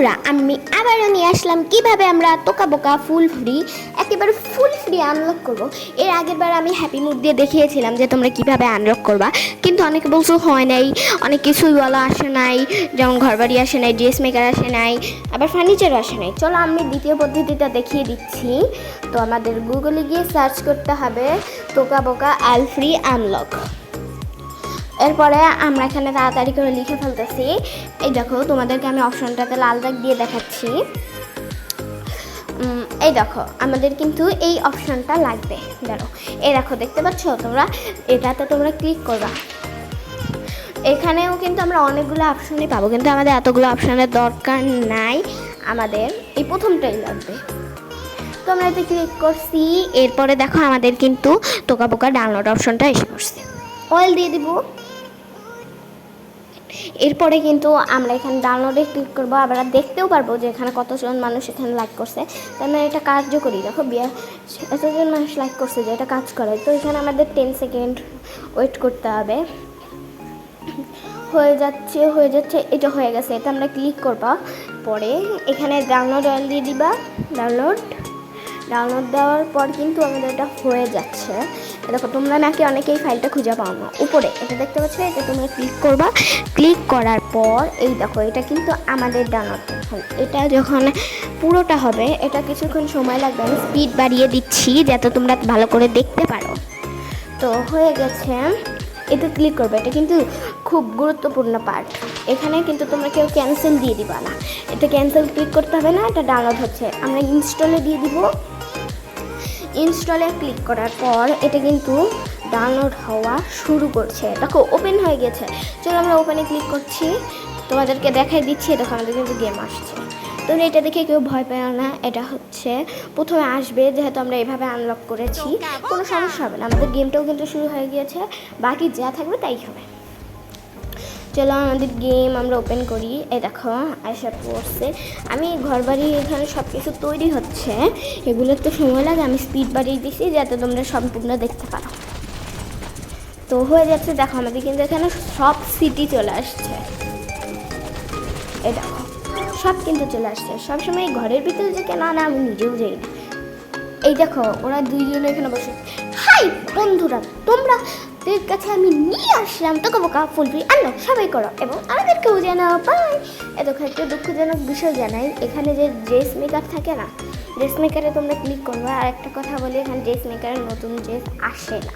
বন্ধুরা, আমি আবারও নিয়ে আসলাম কীভাবে আমরা তোকা বোকা ফুল ফ্রি একেবারে ফুল ফ্রি আনলক করব। এর আগের বার আমি হ্যাপি মুড দিয়ে দেখিয়েছিলাম যে তোমরা কীভাবে আনলক করবা। কিন্তু অনেকে বলছো হয় নাই, অনেক কিছুই বলা আসে নাই, যেমন ঘরবাড়ি আসে নাই ড্রেস মেকার আসে নাই, আবার ফার্নিচারও আসে নাই। চলো আমি দ্বিতীয় পদ্ধতিটা দেখিয়ে দিচ্ছি। তো আমাদের গুগলে গিয়ে সার্চ করতে হবে তোকা বোকা আল ফ্রি আনলক এরপরে আমরা এখানে তাড়াতাড়ি করে লিখে ফেলতেছি। এই দেখো, তোমাদেরকে আমি অপশনটাতে লাল দাগ দিয়ে দেখাচ্ছি। এই দেখো, আমাদের কিন্তু এই অপশনটা লাগবে। দেখো, এই দেখো, দেখতে পাচ্ছ তোমরা? এটাতে তোমরা ক্লিক করবা। এখানেও কিন্তু আমরা অনেকগুলো অপশনই পাবো, কিন্তু আমাদের এতগুলো অপশনের দরকার নাই। আমাদের এই প্রথমটাই লাগবে। তো আমরা এতে ক্লিক করছি, এরপরে দেখো আমাদের কিন্তু তোকা বোকা ডাউনলোড অপশনটা এসে পড়ছে। অয়েল দিয়ে দিব। এরপরে কিন্তু আমরা এখানে ডাউনলোডে ক্লিক করব আমরা দেখতেও পারব যে এখানে কতজন মানুষ এখানে লাইক করছে। তাই আমরা এটা কার্যকরী। দেখো বিয়া এতজন মানুষ লাইক করছে যে এটা কাজ করে। তো এখানে আমাদের টেন সেকেন্ড ওয়েট করতে হবে। হয়ে যাচ্ছে হয়ে যাচ্ছে, এটা হয়ে গেছে। এটা আমরা ক্লিক করবা। পরে এখানে ডাউনলোড অয়েল দিয়ে দিবা। ডাউনলোড ডাউনলোড দেওয়ার পর কিন্তু আমাদের এটা হয়ে যাচ্ছে। দেখো, তোমরা নাকি অনেকেই ফাইলটা খুঁজে পাও না। উপরে, এটা দেখতে পাচ্ছ? এটা তোমরা ক্লিক করবা। ক্লিক করার পর, এই দেখো, এটা কিন্তু আমাদের ডাউনলোড এটা যখন পুরোটা হবে, এটা কিছুক্ষণ সময় লাগবে। আমি স্পিড বাড়িয়ে দিচ্ছি, যাতে তোমরা ভালো করে দেখতে পারো। তো হয়ে গেছে। এতে ক্লিক করবে। এটা কিন্তু খুব গুরুত্বপূর্ণ পার্ট এখানে কিন্তু তোমরা কেউ ক্যান্সেল দিয়ে দিবা না। এটা ক্যান্সেল ক্লিক করতে হবে না, এটা ডাউনলোড হচ্ছে। আমরা ইনস্টলে দিয়ে দিব। ইনস্টলে ক্লিক করার পর এটা কিন্তু ডাউনলোড হওয়া শুরু করছে। দেখো ওপেন হয়ে গেছে। চলো আমরা ওপেনে ক্লিক করছি। তোমাদেরকে দেখাই দিচ্ছি দেখো আমাদের কিন্তু গেম আসছে। তো এটা দেখে কেউ ভয় পেও না, এটা হচ্ছে প্রথমে আসবে, যেহেতু আমরা এভাবে আনলক করেছি। কোনো সমস্যা হবে না, আমাদের গেমটাও কিন্তু শুরু হয়ে গিয়েছে। বাকি যা থাকবে তাই হবে। চলো আমাদের গেম আমরা ওপেন করি। এই দেখো আয়সা পড়ছে। আমি ঘর বাড়ি এখানে সব কিছু তৈরি হচ্ছে। এগুলোর তো সময় লাগে, আমি স্পিড বাড়িয়ে দিছি যাতে তোমরা সম্পূর্ণ দেখতে পারো। তো হয়ে যাচ্ছে, দেখো, আমাদের কিন্তু এখানে সব সিটি চলে আসছে। এই দেখো, সব কিন্তু চলে আসছে। সবসময় ঘরের ভিতরে যে কেন না, আমি নিজেও যাই না। এই দেখো, ওরা দুইজনে এখানে বসে। হাই, বন্ধুরা, তোমরা তোর কাছে আমি নিয়ে আসলাম। তোকে বোকা ফুলবি আনো, সবাই করো এবং আমাদেরকেও জানাও পাই এ দেখো একটা দুঃখজনক বিষয় জানাই, এখানে যে ড্রেস মেকার থাকে না ড্রেস মেকারে তোমরা ক্লিক করবে আর একটা কথা বলি, এখানে ড্রেস মেকারে নতুন ড্রেস আসে না।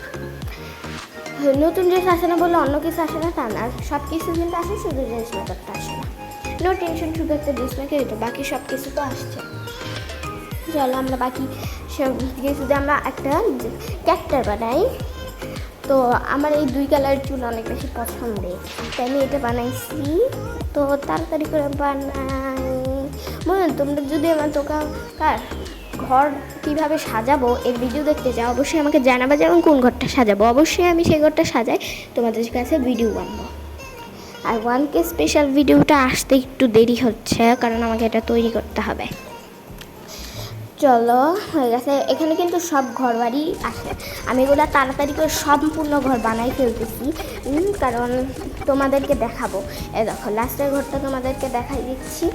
নতুন ড্রেস আসে না বলে অন্য কিছু আসে না, তা না, সব কিছু কিন্তু আসে, শুধু ড্রেস মেকারটা আসে না। নো টেনশন শুধু একটা ড্রেস মেকার এটা, বাকি সব কিছু তো আসছে। চলো আমরা বাকি সব কিছু দিয়ে আমরা একটা ক্যারেক্টার বানাই তো আমার এই দুই কালার চুল অনেক বেশি পছন্দের। তাই আমি এটা বানাইছি। তো তাড়াতাড়ি করে বানাই। মনে তোমরা যদি আমার দোকান কার ঘর কীভাবে সাজাবো, এর ভিডিও দেখতে চাও, অবশ্যই আমাকে জানাবে যেমন কোন ঘরটা সাজাবো। অবশ্যই আমি সেই ঘরটা সাজাই, তোমাদের কাছে ভিডিও বানবো। আর ওয়ান কে স্পেশাল ভিডিওটা আসতে একটু দেরি হচ্ছে, কারণ আমাকে এটা তৈরি করতে হবে। চলো, হয়ে গেছে। এখানে কিন্তু সব ঘর বাড়ি আছে। আমি এগুলো তাড়াতাড়ি করে সম্পূর্ণ ঘর বানাই ফেলতেছি। কারণ তোমাদেরকে দেখাবো। এ দেখো, লাস্টের ঘরটা তোমাদেরকে দেখাই দিচ্ছি।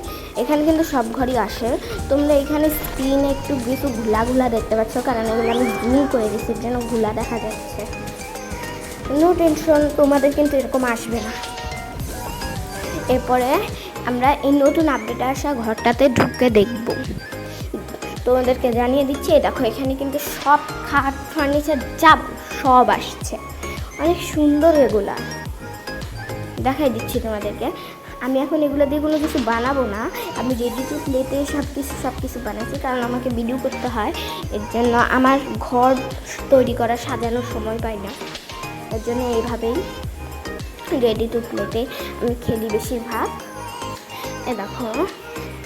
এখানে কিন্তু সব ঘরই আসে। তোমরা এখানে স্ক্রিনে একটু কিছু ঘোলা ঘোলা দেখতে পাচ্ছ, কারণ এগুলো আমি জুম করে দিচ্ছি, যেন ঘুলা দেখা যাচ্ছে। নো টেনশন তোমাদের কিন্তু এরকম আসবে না। এরপরে আমরা এই নতুন আপডেট আসা ঘরটাতে ঢুকে দেখব। তোমাদেরকে জানিয়ে দিচ্ছি দেখো, এখানে কিন্তু সব খাট ফার্নিচার যাব সব আসছে। অনেক সুন্দর এগুলা। দেখাই দিচ্ছি তোমাদেরকে। আমি এখন এগুলো দিয়ে কোনো কিছু বানাবো না। আমি রেডি টু প্লেতে সব কিছু সব কিছু বানাচ্ছি, কারণ আমাকে ভিডিও করতে হয়। এর জন্য আমার ঘর তৈরি করা, সাজানোর সময় পাই না। এর জন্য এইভাবেই রেডি টু প্লেতে আমি খেলি বেশিরভাগ। এ দেখো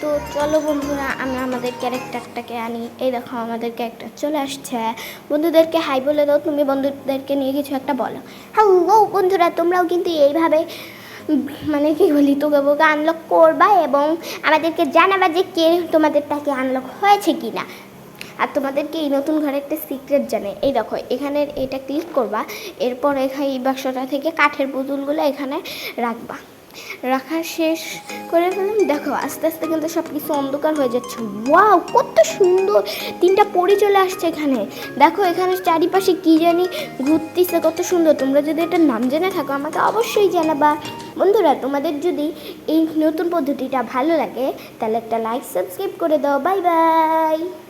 তো চলো বন্ধুরা আমরা আমাদের ক্যারেক্টারটাকে আনি। এই দেখো, আমাদের ক্যারেক্টার চলে আসছে। বন্ধুদেরকে হাই বলে দাও, তুমি বন্ধুদেরকে নিয়ে কিছু একটা বলো। হ্যালো বন্ধুরা, তোমরাও কিন্তু এইভাবে মানে কি বলি তোকে বোকে আনলক করবা এবং আমাদেরকে জানাবা যে কে তোমাদেরটাকে আনলক হয়েছে কি না আর তোমাদেরকে এই নতুন ঘরে একটা সিক্রেট জানে। এই দেখো, এখানে এটা ক্লিক করবা, এরপর এখানে এই বাক্সটা থেকে কাঠের পুতুলগুলো এখানে রাখবা। রাখা শেষ করে ফেললাম। দেখো, আস্তে আস্তে কিন্তু সব কিছু অন্ধকার হয়ে যাচ্ছে। ওয়াও কত সুন্দর! তিনটা পরি চলে আসছে এখানে। দেখো, এখানে চারিপাশে কি জানি ঘুরতেছে, কত সুন্দর। তোমরা যদি এটার নাম জেনে থাকো, আমাকে অবশ্যই জানাবা। বন্ধুরা, তোমাদের যদি এই নতুন পদ্ধতিটা ভালো লাগে, তাহলে একটা লাইক সাবস্ক্রাইব করে দাও। Bye bye